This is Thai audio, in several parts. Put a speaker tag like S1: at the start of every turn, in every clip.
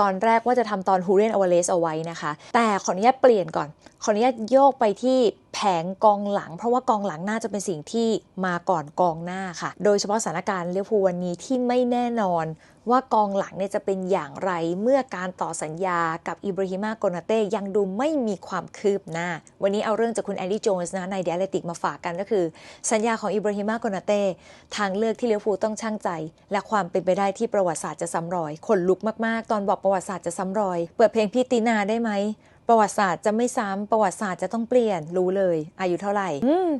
S1: ตอนแรกว่าจะทำตอนฮูเรนอวาเลสเอาไว้นะคะ แต่ขออนุญาตเปลี่ยนก่อน ขออนุญาตโยกไปที่ แผงกองหลัง เพราะว่ากองหลังน่าจะเป็นสิ่งที่มาก่อนกองหน้าค่ะ โดยเฉพาะสถานการณ์เลี้ยวภูวันนี้ที่ไม่แน่นอนว่ากองหลังเนี่ยจะเป็นอย่างไรเมื่อการต่อสัญญากับอิบราฮิมาโกนาเต้ยังดูไม่มีความคืบหน้า วันนี้เอาเรื่องจากคุณแอนดี้โจนส์นะในเดลติกมาฝากกันก็คือ สัญญาของอิบราฮิมาโกนาเต้ทางเลือกที่เลี้ยวภูต้องช่างใจ และความเป็นไปได้ที่ประวัติศาสตร์จะซ้ำรอยขนลุกมากๆ ตอนบอกประวัติศาสตร์จะซ้ำรอย เปิดเพลงพี่ตีนาได้ไหม ประวัติศาสตร์จะไม่ซ้ำประวัติศาสตร์จะต้องเปลี่ยนรู้เลย อายุเท่าไหร่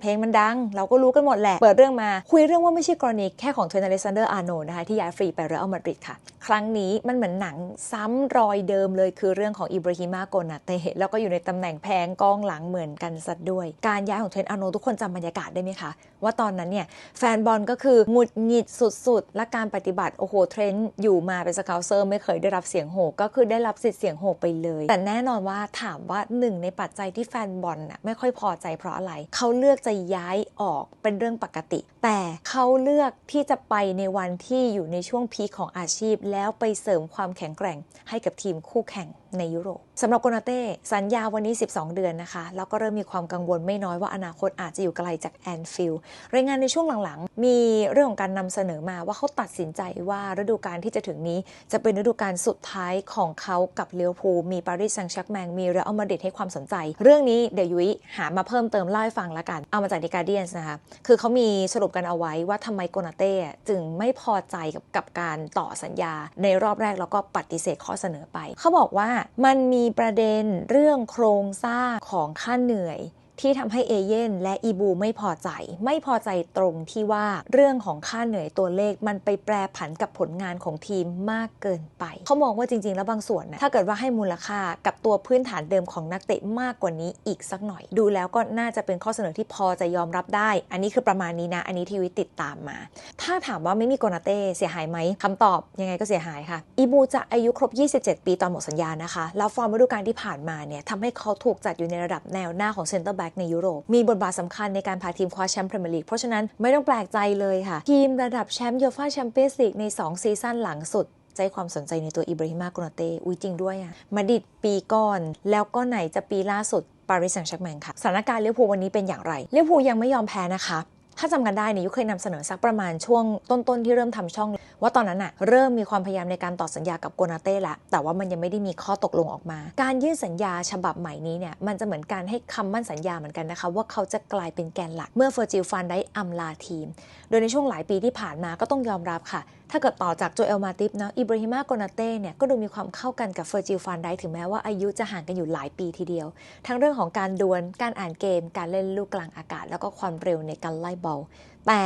S1: เพลงมันดัง เราก็รู้กันหมดแหละ เปิดเรื่องมาคุยเรื่องว่าไม่ใช่กรณีแค่ของเทรนอเลซานเดอร์อาร์โนนะคะที่ย้ายฟรีไปเรอัลมาดริดค่ะ ครั้งนี้มันเหมือนหนังซ้ำรอยเดิมเลยคือเรื่องของอิบราฮิมาโกนาเตแล้วก็อยู่ในตำแหน่งแพงกองหลังเหมือนกันซะด้วย การย้ายของเทรนอาร์โนทุกคนจำบรรยากาศได้ไหมคะว่าตอนนั้นเนี่ยแฟนบอลก็คือหงุดหงิดสุดๆ และการปฏิบัติโอ้โหเทรนด์อยู่มาเป็นสเกลเซอร์ไม่เคยได้รับเสียงโห่ก็คือได้รับสิทธิ์เสียงโหไปเลย แต่แน่นอนว่าถามว่าหนึ่งในปัจจัยที่แฟนบอลน่ะไม่ค่อยพอใจเพราะอะไร เขาเลือกจะย้ายออกเป็นเรื่องปกติ แต่เขาเลือกที่จะไปในวันที่อยู่ในช่วงพีคของอาชีพ แล้วไปเสริมความแข็งแกร่งให้กับทีมคู่แข่งในยุโรปสำหรับโกนาเต้สัญญาวันนี้ 12 เดือนนะคะ แล้วก็เริ่มมีความกังวลไม่น้อยว่าอนาคตอาจจะอยู่ไกลจากแอนฟิลด์รายงานในช่วงหลังๆ มีเรื่องของการนำเสนอมาว่าเขาตัดสินใจว่าฤดูกาลที่จะถึงนี้ จะเป็นฤดูกาลสุดท้ายของเขากับเลี้ยวภูมีปารีสแซงต์แชร์กแมงมีเรอัลมาดริดให้ความสนใจ เรื่องนี้เดี๋ยวยุ้ยหามาเพิ่มเติมเล่าให้ฟังละกันเอามาจากดิการเดียนนะคะคือเขามีสรุปกันเอาไว้ว่าทำไมโกนาเต้จึงไม่พอใจกับกับการต่อสัญญา ในรอบแรกแล้วก็ปฏิเสธข้อเสนอไป เขาบอกว่ามันมีประเด็นเรื่องโครงสร้างของค่าเหนื่อย ที่ทำให้เอเย่นและอีบูไม่พอใจ ไม่พอใจตรงที่ว่าเรื่องของค่าเหนื่อยตัวเลขมันไปแปรผันกับผลงานของทีมมากเกินไป เขามองว่าจริง ๆ แล้วบางส่วนนะถ้าเกิดว่าให้มูลค่ากับตัวพื้นฐานเดิมของนักเตะมากกว่านี้อีกสักหน่อย ดูแล้วก็น่าจะเป็นข้อเสนอที่พอจะยอมรับได้ อันนี้คือประมาณนี้นะ อันนี้ทีวิตติดตามมา ถ้าถามว่าไม่มีโกนาเต้เสียหายไหมคำตอบยังไงก็เสียหายค่ะอีบูจะอายุครบ 27 ปีตอนหมดสัญญานะคะแล้วฟอร์มฤดูกาลที่ผ่านมาเนี่ยทำให้เขาถูกจัดอยู่ในระดับแนวหน้าของเซนเตอร์แบ็กในยุโรป มีบทบาทสำคัญในการพาทีมคว้าแชมป์พรีเมียร์ลีกเพราะฉะนั้นไม่ต้องแปลกใจเลยค่ะ ทีมระดับแชมป์ยูฟ่าแชมเปี้ยนส์ลีกใน 2 ซีซั่นหลังสุดใจความสนใจในตัวอิบราฮิมาโกนาเต้อุ้ยจริงด้วยอะมาดิดปีก่อน แล้วก็ไหนจะปีล่าสุดปารีสแซงต์แชร์แมงค่ะสถานการณ์เลี้ยวภูวันนี้เป็นอย่างไรเลี้ยวภูยังไม่ยอมแพ้นะคะ ถ้าจำกันได้เนี่ยยุคเคยนำเสนอสักประมาณช่วงต้นๆที่เริ่มทำช่อง ว่าตอนนั้นอะเริ่มมีความพยายามในการต่อสัญญากับโกนาเต้ละแต่ว่ามันยังไม่ได้มีข้อตกลงออกมา การยื่นสัญญาฉบับใหม่นี้เนี่ยมันจะเหมือนการให้คำมั่นสัญญาเหมือนกันนะคะว่าเขาจะกลายเป็นแกนหลักเมื่อเฟอร์จิลฟันได้อำลาทีม โดยในช่วงหลายปีที่ผ่านมาก็ต้องยอมรับค่ะ ถ้าเกิดต่อจากโจเอลมาติฟนะอิบราฮิมาโกนาเต้เนี่ยก็ดูมีความเข้ากันกับเฟอร์จิลฟานได้ถึงแม้ว่าอายุจะห่างกันอยู่หลายปีทีเดียว ทั้งเรื่องของการดวล การอ่านเกม การเล่นลูกกลางอากาศ แล้วก็ความเร็วในการไล่บอลแต่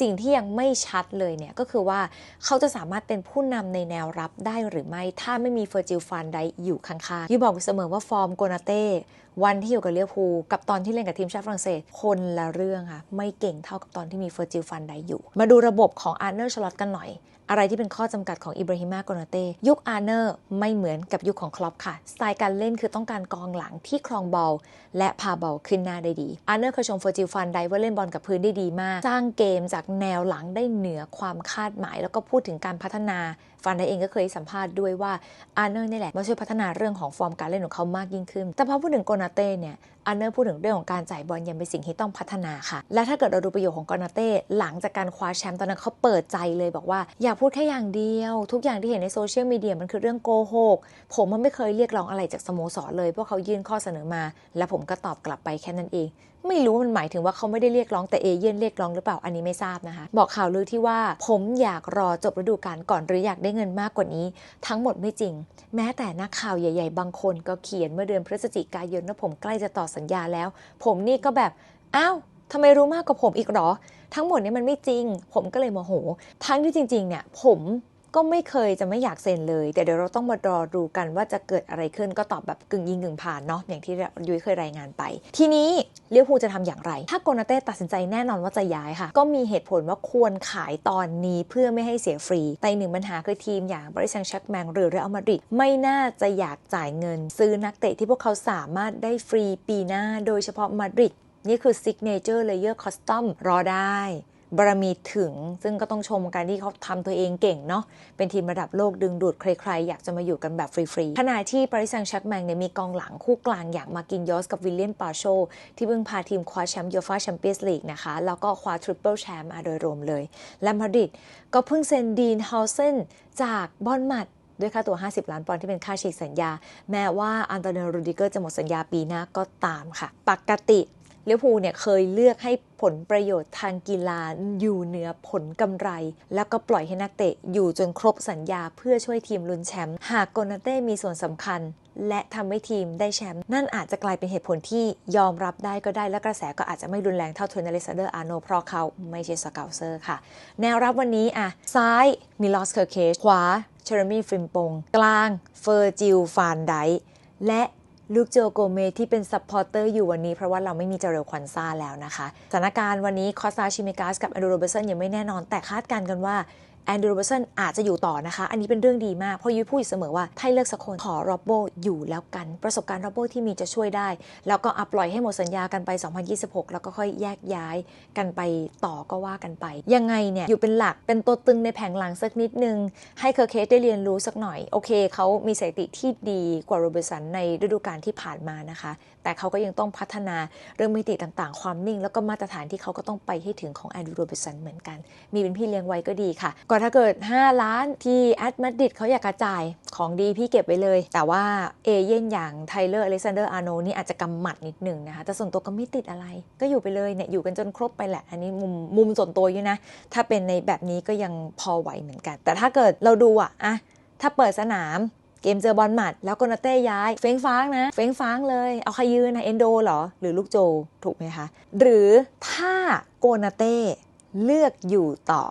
S1: สิ่งที่ยังไม่ชัดเลยเนี่ยก็คือว่าเขาจะสามารถเป็นผู้นำในแนวรับได้หรือไม่ ถ้าไม่มีเฟอร์จิลฟันไดอยู่ข้างๆยูบอกเสมอว่าฟอร์มโกนาเต้วันที่อยู่กับเลียวภูลกับตอนที่เล่นกับทีมชาติฝรั่งเศสคนละเรื่องค่ะ ไม่เก่งเท่ากับตอนที่มีเฟอร์จิลฟันไดอยู่ มาดูระบบของอาร์เนอร์ชลอตกันหน่อยอะไรที่เป็นข้อจำกัดของอิบราฮิมาโกนาเต้ยุคอาร์เนอร์ไม่เหมือนกับยุคของคลอปค่ะ สไตล์การเล่นคือต้องการกองหลังที่ครองบอลและพาบอลขึ้นหน้าได้ดีอาร์เนอร์เคยชมเฟอร์จิลฟันได้ว่าเล่นบอลกับพื้นได้ดีมาก สร้างเกมจากแนวหลังได้เหนือความคาดหมาย แล้วก็พูดถึงการพัฒนาฟันไดเองก็เคยสัมภาษณ์ด้วยว่าอาร์เนอร์นี่แหละมาช่วยพัฒนาเรื่องของฟอร์มการเล่นของเขามากยิ่งขึ้น แต่พอพูดถึงโกนาเต้เนี่ยอาร์เนอร์พูดถึงเรื่องของการจ่ายบอลยังเป็นสิ่งที่ต้องพัฒนาค่ะ และถ้าเกิดเราดูประโยชน์ของโกนาเต้หลังจากการคว้าแชมป์ตอนนั้นเขาเปิดใจเลยบอกว่าอย่าพูดแค่อย่างเดียว ทุกอย่างที่เห็นในโซเชียลมีเดียมันคือเรื่องโกหกผมมันไม่เคยเรียกร้องอะไรจากสโมสรเลยเพราะเขายื่นข้อเสนอมา และผมก็ตอบกลับไปแค่นั้นเอง ไม่รู้มันหมายถึงว่าเขาไม่ได้เรียกร้องแต่เอเย่นเรียกร้องหรือเปล่าอันนี้ไม่ทราบนะคะ บอกข่าวลือที่ว่าผมอยากรอจบฤดูกาลก่อนหรืออยากได้เงินมากกว่านี้ ทั้งหมดไม่จริง แม้แต่นักข่าวใหญ่ๆ บางคนก็เขียนเมื่อเดือนพฤศจิกายนว่าผมใกล้จะต่อสัญญาแล้ว ผมนี่ก็แบบอ้าวทำไมรู้มากกว่าผมอีกหรอ ทั้งหมดนี้มันไม่จริง ผมก็เลยโมโห ทั้งที่จริงๆเนี่ยผม ก็ไม่เคยจะไม่อยากเซ็นเลยแต่เดี๋ยวเราต้องมารอดูกันว่าจะเกิดอะไรขึ้นก็ตอบแบบกึ่งยิงกึ่งผ่านเนาะอย่างที่ยุ้ยเคยรายงานไป ทีนี้เลี้ยวภูจะทำอย่างไร ถ้าโกนาเต้ตัดสินใจแน่นอนว่าจะย้ายค่ะ ก็มีเหตุผลว่าควรขายตอนนี้เพื่อไม่ให้เสียฟรี แต่หนึ่งปัญหาคือทีมอย่างบริษัทชักแมงหรือเรอัลมาดริดไม่น่าจะอยากจ่ายเงิน ซื้อนักเตะที่พวกเขาสามารถได้ฟรีปีหน้า โดยเฉพาะมาดริดนี่คือ Signature Layer Custom รอได้ บารมีถึง ซึ่งก็ต้องชมการที่เขาทำตัวเองเก่งเนาะเป็นทีมระดับโลกดึงดูดใครๆ อยากจะมาอยู่กันแบบฟรีๆขณะที่ปาริสังชักแมงเนี่ยมีกองหลังคู่กลางอย่างมากินยอสกับวิลเลียนปาโช ที่เพิ่งพาทีมคว้าแชมป์ยูฟาแชมเปี้ยนส์ลีกนะคะ แล้วก็คว้าทริปเปิลแชมป์มาโดยรวมเลย และมาดริดก็เพิ่งเซ็นดีนเฮาเซนจากบอนมัดด้วยค่าตัว 50 ล้านปอนด์ที่เป็นค่าฉีกสัญญา แม้ว่าอันโตนิโอ รูดิเกอร์จะหมดสัญญาปีหน้าก็ตามค่ะ ปกติ ลิเวอร์พูลเนี่ยเคยเลือกให้ผลประโยชน์ทางกีฬาอยู่เหนือผลกำไร แล้วก็ปล่อยให้นักเตะอยู่จนครบสัญญาเพื่อช่วยทีมลุ้นแชมป์หากโกนาเต้มีส่วนสำคัญ และทำให้ทีมได้แชมป์นั่นอาจจะกลายเป็นเหตุผลที่ยอมรับได้ก็ได้และกระแสก็อาจจะไม่รุนแรงเท่าเทรนเนอเลสเดอร์อาร์โนเพราะเขาไม่ใช่สเกลเซอร์ค่ะ แนวรับวันนี้อะซ้ายมิลอสเคอร์เคชขวาเชอร์มี่ฟริมปงกลางเฟอร์จิลฟานไดและ ลูกโจโกเมที่เป็นซัพพอร์เตอร์อยู่วันนี้เพราะว่าเราไม่มีเจเรลควันซ่าแล้วนะคะ สถานการณ์วันนี้คอสตาชิมิกัสกับแอนดูโรเบสันยังไม่แน่นอนแต่คาดการณ์กันว่า แอนดรูโรเบสันอาจจะอยู่ต่อนะคะ อันนี้เป็นเรื่องดีมาก เพราะยุ้ยพูดอยู่เสมอว่าถ้าให้เลือกสักคนขอโรบโบอยู่แล้วกัน ประสบการณ์โรบโบที่มีจะช่วยได้ แล้วก็อัปล่อยให้หมดสัญญากันไป 2026 แล้วก็ค่อยแยกย้ายกันไปต่อก็ว่ากันไป ยังไงเนี่ยอยู่เป็นหลักเป็นตัวตึงในแผงหลังสักนิดนึง ให้เคอร์เคสได้เรียนรู้สักหน่อย โอเคเขามีสถิติที่ดีกว่าโรเบร์สันในฤดูกาลที่ผ่านมานะคะ แต่เขาก็ยังต้องพัฒนาเรื่องมิติต่างๆ ความนิ่ง แล้วก็มาตรฐานที่เขาก็ต้องไปให้ถึงของแอนดรูเบร์สันเหมือนกัน มีเป็นพี่เลี้ยงไว้ก็ดีค่ะก็ถ้าเกิด 5 ล้านที่แอดมาดริดเขาอยากกระจายของดีพี่เก็บไว้เลย แต่ว่าเอเย่นอย่างไทเลอร์อเล็กซานเดอร์อาร์โนนี่อาจจะกำหมัดนิดหนึ่งนะคะ แต่ส่วนตัวก็ไม่ติดอะไร ก็อยู่ไปเลยเนี่ยอยู่กันจนครบไปแหละ อันนี้มุมมุมส่วนตัวอยู่นะ ถ้าเป็นในแบบนี้ก็ยังพอไหวเหมือนกัน แต่ถ้าเกิดเราดูอะอะถ้าเปิดสนามเกมเจอบอลหมัด แล้วโกนาเต้ย้าย เฟ้งฟ้างนะ เฟ้งฟ้างเลย เอาใครยืนนะเอนโดเหรอ หรือลูกโจถูกไหมคะ หรือถ้าโกนาเต้เลือกอยู่ต่อ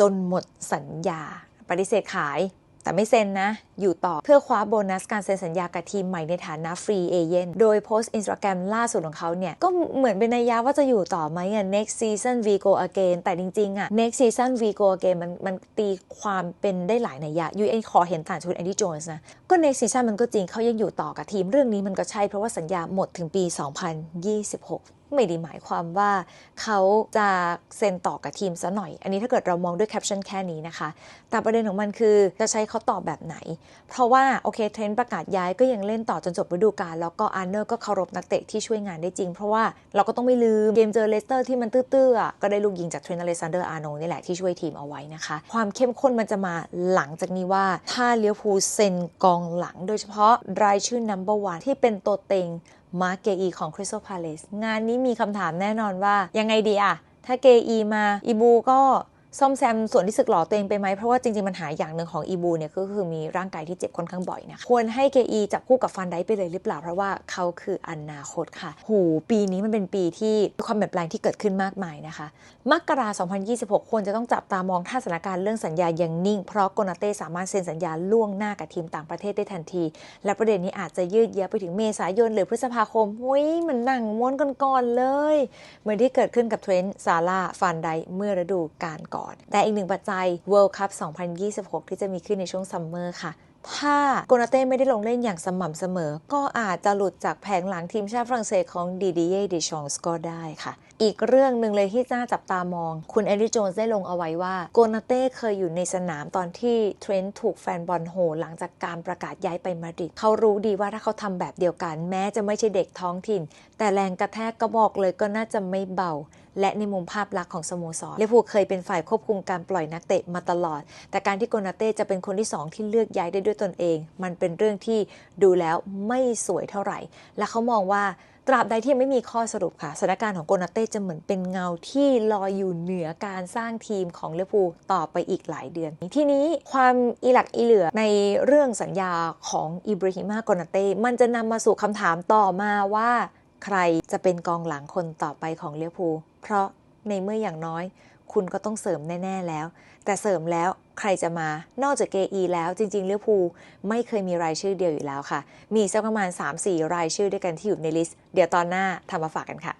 S1: จนหมดสัญญา ปฏิเสธขาย แต่ไม่เซ็นนะ อยู่ต่อเพื่อคว้าโบนัสการเซ็นสัญญากับทีมใหม่ในฐานะฟรีเอเจนต์โดยโพสต์อินสตาแกรมล่าสุดของเขาเนี่ย ก็เหมือนเป็นนัยยะว่าจะอยู่ต่อไหมอะ next season we go again แต่จริงๆอะ next season we go again มันมันตีความเป็นได้หลายนัยยะยูเอ็นขอเห็นต่างชุดแอนดี้โจนส์นะก็ next season มันก็จริงเขายังอยู่ต่อกับทีมเรื่องนี้มันก็ใช่เพราะว่าสัญญาหมดถึงปี 2026 ไม่ได้หมายความว่าเขาจะเซ็นต่อกับทีมซะหน่อย อันนี้ถ้าเกิดเรามองด้วยแคปชั่นแค่นี้นะคะ แต่ประเด็นของมันคือจะใช้เขาตอบแบบไหน เพราะว่าโอเคเทรนต์ประกาศย้ายก็ยังเล่นต่อจนจบฤดูกาลแล้วก็อาร์เนอร์ก็เคารพนักเตะที่ช่วยงานได้จริง เพราะว่าเราก็ต้องไม่ลืมเกมเจอเลสเตอร์ที่มันตื้อๆก็ได้ลูกยิงจากเทรนต์อเลซันเดอร์อาร์โนนี่แหละที่ช่วยทีมเอาไว้นะคะ ความเข้มข้นมันจะมาหลังจากนี้ว่าถ้าเลี้ยวภูเซ็นกองหลัง โดยเฉพาะรายชื่อ number one ที่เป็นตัวเต็ง มาเกอีของ Crystal Palace งานนี้มีคำถามแน่นอนว่ายังไงดีอะถ้าเกอีมาอีบูก็ ซ่อมแซมส่วนที่สึกหล่อตัวเองไปไหมเพราะว่าจริงๆมันหาอย่างหนึ่งของอีบูเนี่ยก็คือมีร่างกายที่เจ็บค่อนข้างบ่อยนะคะควรให้เกอีจับคู่กับฟันไดไปเลยหรือเปล่าเพราะว่าเขาคืออนาคตค่ะหูปีนี้มันเป็นปีที่มีความเปลี่ยนแปลงที่เกิดขึ้นมากมายนะคะมกราคม2026 ควรจะต้องจับตามองถ้าสถานการณ์เรื่องสัญญายังนิ่ง เพราะโกนาเต้สามารถเซ็นสัญญาล่วงหน้ากับทีมต่างประเทศได้ทันที และประเด็นนี้อาจจะยืดเยื้อไปถึงเมษายนหรือพฤษภาคมหุ้ยมันหนังม้วนก่อนๆเลย เหมือนที่เกิดขึ้นกับเทรนต์ซาร่าฟานไดเมื่อฤดูกาลก่อนแต่อีกหนึ่งปัจจัย World Cup 2026 ที่จะมีขึ้นในช่วงซัมเมอร์ค่ะถ้าโกนาเต้ไม่ได้ลงเล่นอย่างสม่ำเสมอ ก็อาจจะหลุดจากแผงหลังทีมชาติฝรั่งเศสของดีดีเย่ดิชองส์ก็ได้ค่ะ อีกเรื่องหนึ่งเลยที่น่าจับตามอง คุณเอริโจนส์ได้ลงเอาไว้ว่า โกนาเต้เคยอยู่ในสนามตอนที่เทรนต์ถูกแฟนบอลโหหลังจากการประกาศย้ายไปมาดริดเขารู้ดีว่าถ้าเขาทำแบบเดียวกัน แม้จะไม่ใช่เด็กท้องถิ่น แต่แรงกระแทกก็บอกเลยก็น่าจะไม่เบา และในมุมภาพลักษณ์ของสโมสรลิเวอร์พูลเคยเป็นฝ่ายควบคุมการปล่อยนักเตะมาตลอด แต่การที่โกนาเต้จะเป็นคนที่ 2 ที่เลือกย้ายได้ด้วยตนเอง มันเป็นเรื่องที่ดูแล้วไม่สวยเท่าไหร่ และเขามองว่าตราบใดที่ไม่มีข้อสรุปค่ะสถานการณ์ของโกนาเต้จะเหมือนเป็นเงาที่ลอยอยู่เหนือการสร้างทีมของลิเวอร์พูลต่อไปอีกหลายเดือน ทีนี้ความอีหลักอีเหลือในเรื่องสัญญาของอิบราฮิมาโกนาเต้มันจะนำมาสู่คำถามต่อมาว่า ใครจะเป็นกองหลังคนต่อไปของลิเวอร์พูล เพราะในเมื่ออย่างน้อย คุณก็ต้องเสริมแน่ ๆแล้ว แต่เสริมแล้วใครจะมานอกจากเกอีแล้วจริงๆลิเวอร์พูลไม่เคยมีรายชื่อเดียวอยู่แล้วค่ะ มีสักประมาณ 3-4 รายชื่อด้วยกันที่อยู่ในลิสต์ เดี๋ยวตอนหน้าทำมาฝากกันค่ะ